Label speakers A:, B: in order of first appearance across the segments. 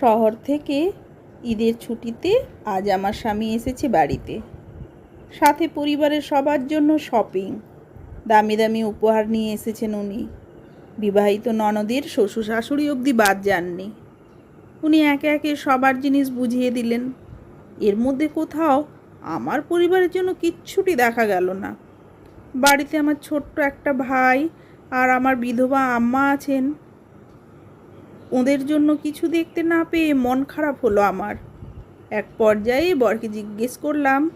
A: শহর থেকে ঈদের ছুটিতে আজ আমার স্বামী এসেছে বাড়িতে। সাথে পরিবারের সবার জন্য শপিং দামি দামি উপহার নিয়ে এসেছেন উনি। বিবাহিত ননদের শ্বশুর শাশুড়ি অবধি বাদ যাননি। উনি একে একে সবার জিনিস বুঝিয়ে দিলেন। এর মধ্যে কোথাও আমার পরিবারের জন্য কিচ্ছুটি দেখা গেল না। বাড়িতে আমার ছোট্ট একটা ভাই আর আমার বিধবা আম্মা আছেন। ওদের জন্য কিছু দেখতে না পেয়ে মন খারাপ হলো আমার। এক পর্যায়ে বরকে জিজ্ঞেস করলাম,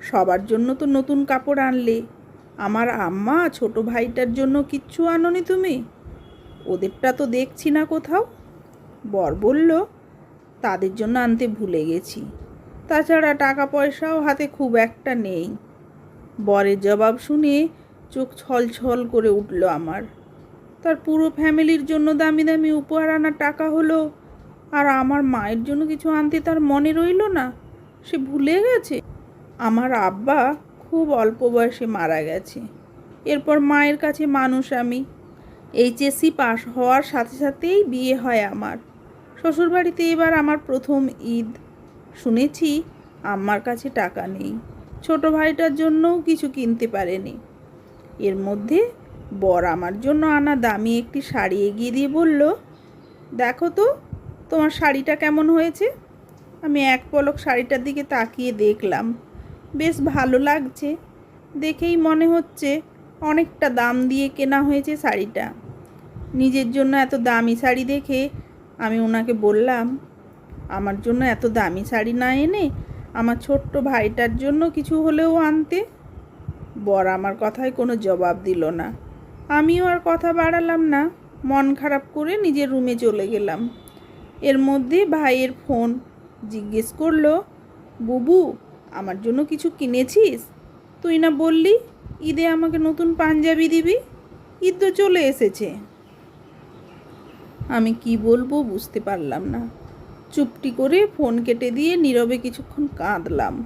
A: সবার জন্য তো নতুন কাপড় আনলে, আমার আম্মা ছোট ভাইটার জন্য কিচ্ছু আনোনি তুমি? ওদেরটা তো দেখছি না কোথাও। বর বলল, তাদের জন্য আনতে ভুলে গেছি। তাছাড়া টাকা পয়সাও হাতে খুব একটা নেই। বরের জবাব শুনে চোখ ছল ছল করে উঠল আমার। তার পুরো ফ্যামিলির জন্য দামি দামি উপহার আনার টাকা হলো। আর আমার মায়ের জন্য কিছু আনতে তার মনে রইল না। সে ভুলে গেছে। আমার আব্বা খুব অল্প বয়সে মারা গেছে। এরপর মায়ের কাছে মানুষ আমি। এইচএসসি পাশ হওয়ার সাথে সাথেই বিয়ে হয় আমার। শ্বশুরবাড়িতে এবার আমার প্রথম ঈদ। শুনেছি আমার কাছে টাকা নেই। ছোট ভাইটার জন্যও কিছু কিনতে পারেনি। এর মধ্যে বর আমার জন্য আনা দামি একটি শাড়ি এগিয়ে দিয়ে বলল, দেখো তো, তোমার শাড়িটা কেমন হয়েছে? আমি এক পলক শাড়িটার দিকে তাকিয়ে দেখলাম, বেশ ভালো লাগছে। দেখেই মনে হচ্ছে অনেকটা দাম দিয়ে কেনা হয়েছে শাড়িটা। নিজের জন্য এত দামি শাড়ি দেখে আমি ওনাকে বললাম, আমার জন্য এত দামি শাড়ি না এনে আমার ছোট্ট ভাইটার জন্য কিছু হলেও আনতে? বর আমার কথায় কোনো জবাব দিল না। আমিও আর কথা বাড়ালাম না। মন খারাপ করে নিজের রুমে চলে গেলাম। এর মধ্যে ভাইয়ের ফোন। জিজ্ঞেস করল, বুবু, আমার জন্য কিছু কিনেছিস? তুই না বললি, ঈদে আমাকে নতুন পাঞ্জাবি দিবি? ঈদ তো চলে এসেছে। আমি কি বলব বুঝতে পারলাম না। চুপটি করে ফোন কেটে দিয়ে নীরবে কিছুক্ষণ কাঁদলাম।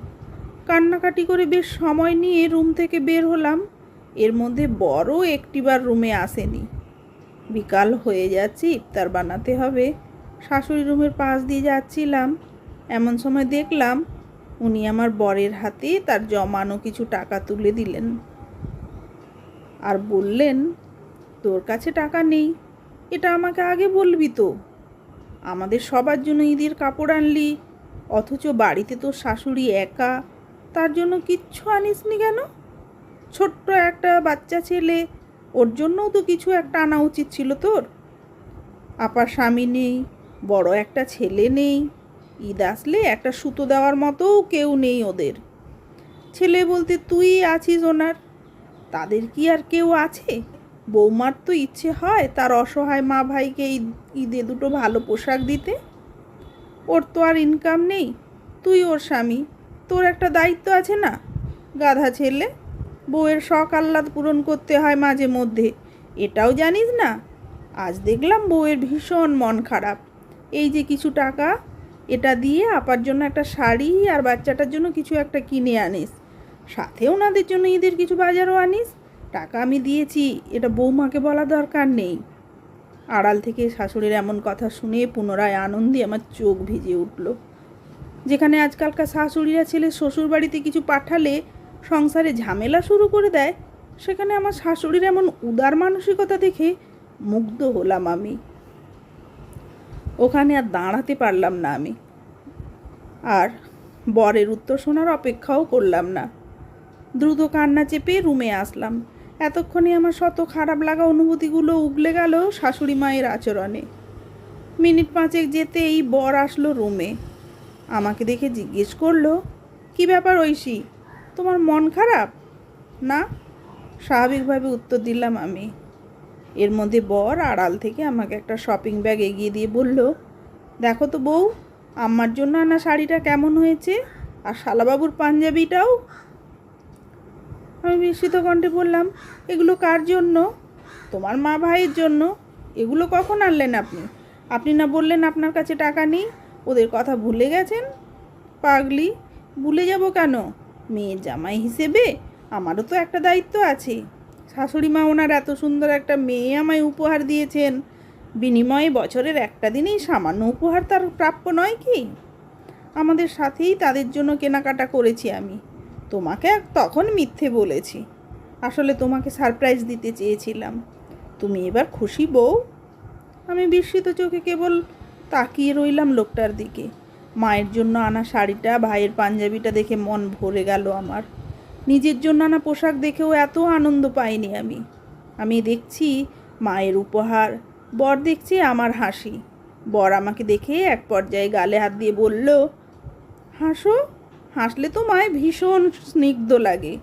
A: কান্নাকাটি করে বেশ সময় নিয়ে রুম থেকে বের হলাম। এর মধ্যে বড় একটিবার রুমে আসেনি। বিকাল হয়ে যাচ্ছে, ইফতার বানাতে হবে। শাশুড়ি রুমের পাশ দিয়ে যাচ্ছিলাম। এমন সময় দেখলাম, উনি আমার বরের হাতে তার জমানো কিছু টাকা তুলে দিলেন। আর বললেন, তোর কাছে টাকা নেই, এটা আমাকে আগে বলবি তো। আমাদের সবার জন্য ঈদের কাপড় আনলি, অথচ বাড়িতে তোর শাশুড়ি একা, তার জন্য কিচ্ছু আনিসনি কেন? ছোট্ট একটা বাচ্চা ছেলে, ওর জন্যও তো কিছু একটা আনা উচিত ছিল তোর। আপার স্বামী নেই, বড় একটা ছেলে নেই, ঈদ আসলে একটা সুতো দেওয়ার মতোও কেউ নেই ওদের। ছেলে বলতে তুই আছিস ওনার, তাদের কি আর কেউ আছে? বৌমার তো ইচ্ছে হয় তার অসহায় মা ভাইকে ঈদ দুটো ভালো পোশাক দিতে। ওর তো আর ইনকাম নেই, তুই ওর স্বামী, তোর একটা দায়িত্ব আছে না, গাধা ছেলে? বউয়ের শখ আহ্লাদ পূরণ করতে হয় মাঝে মধ্যে। এটাও জানিস না? আজ দেখলাম বউয়ের ভীষণ মন খারাপ। এই যে কিছু টাকা, এটা দিয়ে আপার জন্য একটা শাড়ি আর বাচ্চাটার জন্য কিছু একটা কিনে আনিস। সাথে ওনাদের জন্য ঈদের কিছু বাজারও আনিস। টাকা আমি দিয়েছি, এটা বৌমাকে বলা দরকার নেই। আড়াল থেকে শাশুড়ির এমন কথা শুনে পুনরায় আনন্দে আমার চোখ ভিজে উঠল। যেখানে আজকালকার শাশুড়িরা ছেলে শ্বশুর বাড়িতে কিছু পাঠালে সংসারে ঝামেলা শুরু করে দেয়, সেখানে আমার শাশুড়ির এমন উদার মানসিকতা দেখে মুগ্ধ হলাম আমি। ওখানে আর দাঁড়াতে পারলাম না আমি। আর বরের উত্তর শোনার অপেক্ষাও করলাম না। দ্রুত কান্না চেপে রুমে আসলাম। এতক্ষণে আমার শত খারাপ লাগা অনুভূতিগুলো উগলে গেল শাশুড়ি মায়ের আচরণে। মিনিট পাঁচেক যেতে এই বর আসলো রুমে। আমাকে দেখে জিজ্ঞেস করল, কি ব্যাপার ঐশী? তোমার মন খারাপ? না, স্বাভাবিকভাবে উত্তর দিলাম আমি। এর মধ্যে বর আড়াল থেকে আমাকে একটা শপিং ব্যাগ এগিয়ে দিয়ে বলল, দেখো তো বউ আমার জন্য আনা শাড়িটা কেমন হয়েছে? আর শালাবাবুর পাঞ্জাবিটাও? আমি বিস্মিত কণ্ঠে বললাম, এগুলো কার জন্য? তোমার মা ভাইয়ের জন্য। এগুলো কখন আনলেন আপনি? আপনি না বললেন আপনার কাছে টাকা নেই? ওদের কথা ভুলে গেছেন? পাগলি, ভুলে যাব কেন? মেয়ের জামাই হিসেবে আমারও তো একটা দায়িত্ব আছে। শাশুড়ি মা ওনার এত সুন্দর একটা মেয়ে আমায় উপহার দিয়েছেন। বিনিময়ে বছরের একটা দিনেই সামান্য উপহার তার প্রাপ্য নয় কি? আমাদের সাথেই তাদের জন্য কেনাকাটা করেছি আমি। তোমাকে তখন মিথ্যে বলেছি। আসলে তোমাকে সারপ্রাইজ দিতে চেয়েছিলাম। তুমি এবার খুশি বউ। আমি বিস্মিত চোখে কেবল তাকিয়ে রইলাম লোকটার দিকে। মায়ের জন্য আনা শাড়িটা, ভাইয়ের পাঞ্জাবিটা দেখে মন ভরে গেল আমার। নিজের জন্য আনা পোশাক দেখেও এত আনন্দ পাইনি আমি। আমি দেখছি মায়ের উপহার, বর দেখছি আমার হাসি। বর আমাকে দেখে এক পর্যায়ে গালে হাত দিয়ে বলল, হাসো, হাসলে তো মায় ভীষণ স্নিগ্ধ লাগে।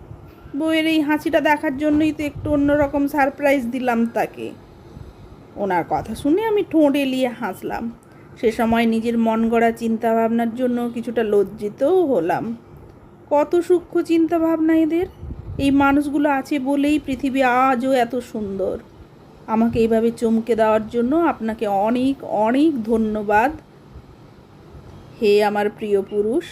A: বউয়ের এই হাসিটা দেখার জন্যই তো একটু অন্যরকম সারপ্রাইজ দিলাম তাকে। ওনার কথা শুনে আমি ঠোঁট এলিয়ে হাসলাম। সে সময় নিজের মন গড়া চিন্তাভাবনার জন্য কিছুটা লজ্জিতও হলাম। কত সূক্ষ্ম চিন্তাভাবনা এদের? এই মানুষগুলো আছে বলেই পৃথিবী আজও এত সুন্দর। আমাকে এইভাবে চমকে দেওয়ার জন্য আপনাকে অনেক অনেক ধন্যবাদ। হে আমার প্রিয় পুরুষ।